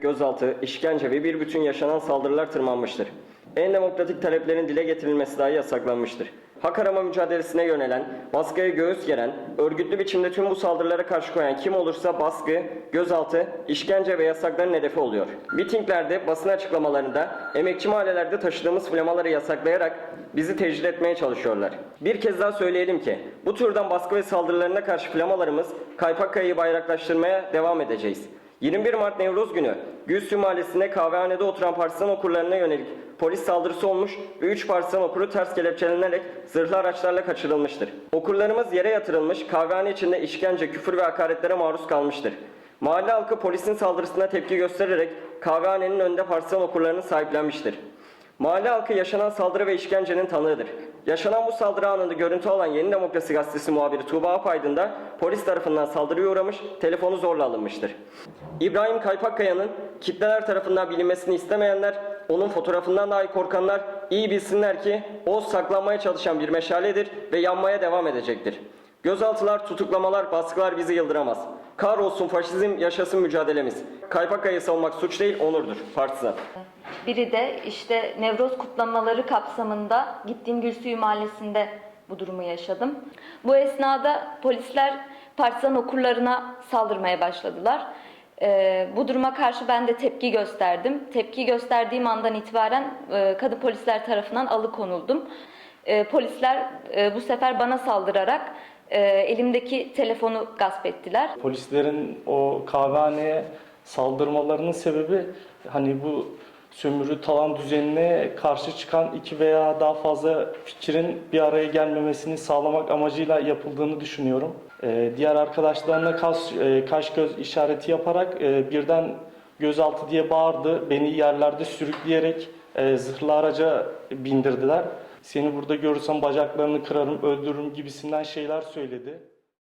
gözaltı, işkence ve bir bütün yaşanan saldırılar tırmanmıştır. En demokratik taleplerin dile getirilmesi dahi yasaklanmıştır. Hak arama mücadelesine yönelen, baskıya göğüs geren, örgütlü biçimde tüm bu saldırılara karşı koyan kim olursa baskı, gözaltı, işkence ve yasakların hedefi oluyor. Mitinglerde, basın açıklamalarında, emekçi mahallelerde taşıdığımız flamaları yasaklayarak bizi tecrit etmeye çalışıyorlar. Bir kez daha söyleyelim ki, bu türden baskı ve saldırılarına karşı flamalarımız Kaypakkaya'yı bayraklaştırmaya devam edeceğiz. 21 Mart Nevruz günü Gülsü Mahallesi'nde kahvehanede oturan partisan okurlarına yönelik polis saldırısı olmuş ve 3 partisan okuru ters kelepçelenerek zırhlı araçlarla kaçırılmıştır. Okurlarımız yere yatırılmış, kahvehane içinde işkence, küfür ve hakaretlere maruz kalmıştır. Mahalle halkı polisin saldırısına tepki göstererek kahvehanenin önünde partisan okurlarını sahiplenmiştir. Mahalle halkı yaşanan saldırı ve işkencenin tanığıdır. Yaşanan bu saldırı anında görüntü alan Yeni Demokrasi Gazetesi muhabiri Tuğba Apaydın da polis tarafından saldırıya uğramış, telefonu zorla alınmıştır. İbrahim Kaypakkaya'nın kitleler tarafından bilinmesini istemeyenler, onun fotoğrafından dahi korkanlar iyi bilsinler ki o saklanmaya çalışan bir meşaledir ve yanmaya devam edecektir. Gözaltılar, tutuklamalar, baskılar bizi yıldıramaz. Kahrolsun faşizm, yaşasın mücadelemiz. Kaypakkaya'yı savunmak suç değil, onurdur. Partizan. Biri de işte Nevroz kutlamaları kapsamında gittiğim Gülsuyu Mahallesi'nde bu durumu yaşadım. Bu esnada polisler partizan okurlarına saldırmaya başladılar. Ee, bu duruma karşı ben de tepki gösterdim. Tepki gösterdiğim andan itibaren e, kadın polisler tarafından alıkonuldum. E, polisler e, bu sefer bana saldırarak e, elimdeki telefonu gasp ettiler. Polislerin o kahvehaneye saldırmalarının sebebi hani bu sömürü talan düzenine karşı çıkan iki veya daha fazla fikrin bir araya gelmemesini sağlamak amacıyla yapıldığını düşünüyorum. Ee, diğer arkadaşlarına kaş, e, kaş göz işareti yaparak e, birden gözaltı diye bağırdı. Beni yerlerde sürükleyerek e, zırhlı araca bindirdiler. Seni burada görürsem bacaklarını kırarım, öldürürüm gibisinden şeyler söyledi.